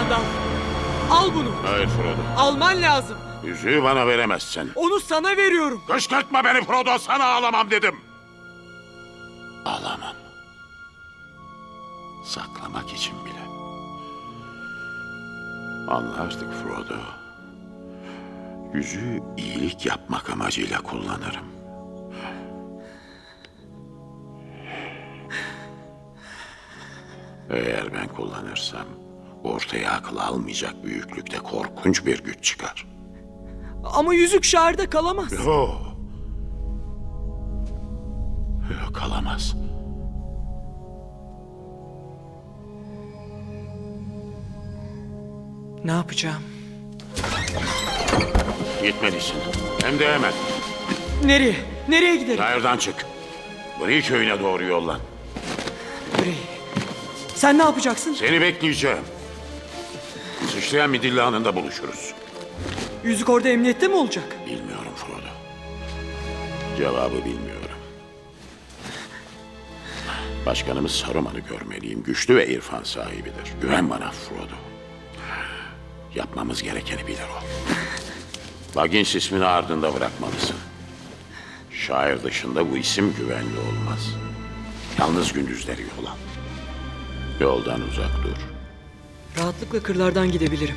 Gandalf. Al bunu. Hayır Frodo. Alman lazım. Yüzüğü bana veremezsin. Onu sana veriyorum. Kışkırtma beni Frodo. Sana ağlamam dedim. Ağlamam. Saklamak için bile. Anla artık Frodo. Yüzüğü iyilik yapmak amacıyla kullanırım. Eğer ben kullanırsam ortaya akıl almayacak büyüklükte korkunç bir güç çıkar. Ama yüzük şehirde kalamaz. Yo. Yok kalamaz. Ne yapacağım? Gitmelisin. Hem de hemen. Nereye? Nereye giderim? Şehirden çık. Gri köyüne doğru yollan. Grey. Sen ne yapacaksın? Seni bekleyeceğim. Sıçrayan Midilli Hanı'nda buluşuruz. Yüzük orada emniyette mi olacak? Bilmiyorum Frodo. Cevabı bilmiyorum. Başkanımız Saruman'ı görmeliyim. Güçlü ve irfan sahibidir. Güven bana Frodo. Yapmamız gerekeni bilir o. Baggins ismini ardında bırakmalısın. Şair dışında bu isim güvenli olmaz. Yalnız gündüzleri yol al. Yoldan uzak dur. Rahatlıkla kırlardan gidebilirim.